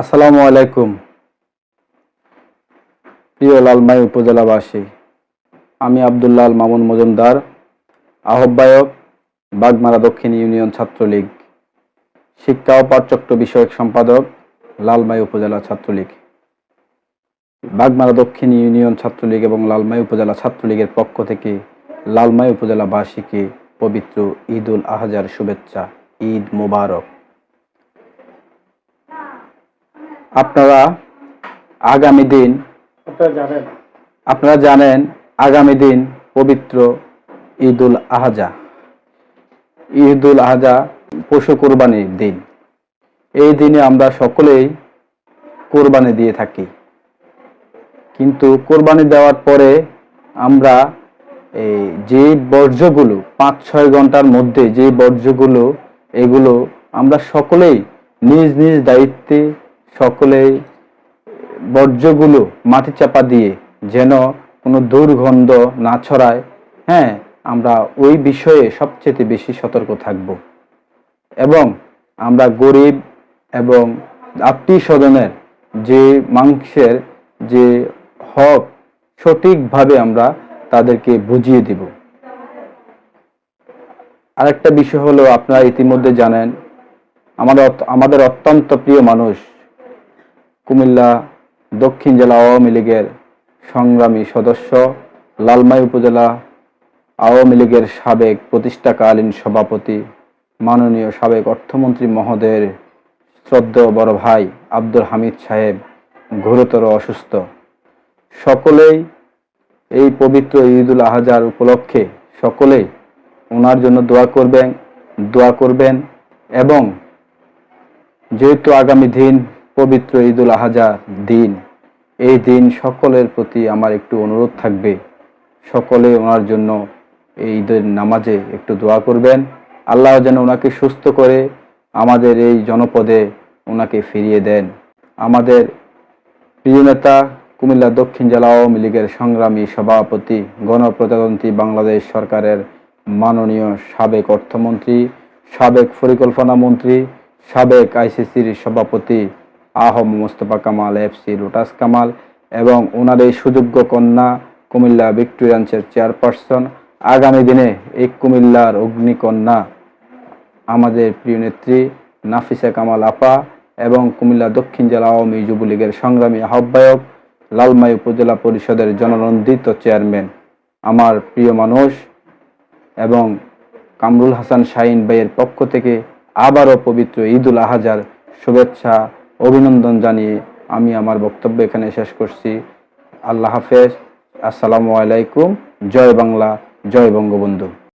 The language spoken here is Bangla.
আসসালামু আলাইকুম। প্রিয় লালমাই উপজেলাবাসী, আমি আবদুল্লাল মামুন মজুমদার, আহ্বায়ক বাগমারা দক্ষিণ ইউনিয়ন ছাত্রলীগ, শিক্ষা ও পাঠচক্র বিষয়ক সম্পাদক লালমাই উপজেলা ছাত্রলীগ। বাগমারা দক্ষিণ ইউনিয়ন ছাত্রলীগ এবং লালমাই উপজেলা ছাত্রলীগের পক্ষ থেকে লালমাই উপজেলাবাসীকে পবিত্র ঈদ উল আহজার শুভেচ্ছা, ঈদ মোবারক। আপনারা আগামী দিন আপনারা জানেন। আপনারা জানেন আগামী দিন পবিত্র ঈদ উল আহজা ঈদ উল আহজা পশু কোরবানির দিন। এই দিনে আমরা সকলেই কোরবানি দিয়ে থাকি। কিন্তু কোরবানি দেওয়ার পরে আমরা এই যে বর্জ্যগুলো পাঁচ ছয় ঘণ্টার মধ্যে যে বর্জ্যগুলো এগুলো আমরা সকলেই নিজ নিজ দায়িত্বে সকলেই বর্জ্যগুলো মাটি চাপা দিয়ে যেন কোনো দুর্গন্ধ না ছড়ায়। হ্যাঁ আমরা ওই বিষয়ে সবচেয়ে বেশি সতর্ক থাকব। এবং আমরা গরিব এবং আত্মীয় স্বজনের যে মাংসের যে হক, সঠিকভাবে আমরা তাদেরকে বুঝিয়ে দিব। আরেকটা বিষয় হলো, আপনারা ইতিমধ্যে জানেন, আমাদের আমাদের অত্যন্ত প্রিয় মানুষ কুমিল্লা দক্ষিণ জেলা আওয়ামী লীগের সংগ্রামী সদস্য, লালমাই উপজেলা আওয়ামী লীগের সাবেক প্রতিষ্ঠাকালীন সভাপতি, মাননীয় সাবেক অর্থমন্ত্রী মহোদয়ের শ্রদ্ধেয় বড় ভাই আব্দুল হামিদ সাহেব গুরুতর অসুস্থ। সকলেই এই পবিত্র ঈদুল আহাজার উপলক্ষে সকলেই ওনার জন্য দোয়া করবেন দোয়া করবেন এবং যেহেতু আগামী দিন পবিত্র ঈদুল আহাজা দিন। এই দিন সকলের প্রতি আমার একটু অনুরোধ থাকবে। সকলে ওনার জন্য এই ঈদের নামাজে একটু দোয়া করবেন। আল্লাহ যেন ওনাকে সুস্থ করে আমাদের এই জনপদে ওনাকে ফিরিয়ে দেন। আমাদের প্রিয় নেতা কুমিল্লা দক্ষিণ জেলা আওয়ামী লীগের সংগ্রামী সভাপতি, গণপ্রজাতন্ত্রী বাংলাদেশ সরকারের মাননীয় সাবেক অর্থমন্ত্রী, সাবেক পরিকল্পনা মন্ত্রী, সাবেক আইসিসির সভাপতি আহম, মোস্তফা কামাল, এফসি লোটাস কামাল এবং ওনার এই সুযোগ্য কন্যা কুমিল্লা ভিক্টোরিয়ান্সের চেয়ারপারসন। আগামী দিনে এই কুমিল্লার অগ্নিকন্যা আমাদের প্রিয় নেত্রী নাফিসা কামাল আপা এবং কুমিল্লা দক্ষিণ জেলা আওয়ামী যুবলীগের সংগ্রামী আহ্বায়ক লালমাই উপজেলা পরিষদের জননন্দিত চেয়ারম্যান। আমার প্রিয় মানুষ এবং কামরুল হাসান শাহিন ভাইয়ের পক্ষ থেকে আবারও পবিত্র ঈদুল আহাজার শুভেচ্ছা অভিনন্দন জানিয়ে আমি আমার বক্তব্য এখানে শেষ করছি। আল্লাহ হাফেজ। আসসালামু আলাইকুম। জয় বাংলা, জয় বঙ্গবন্ধু।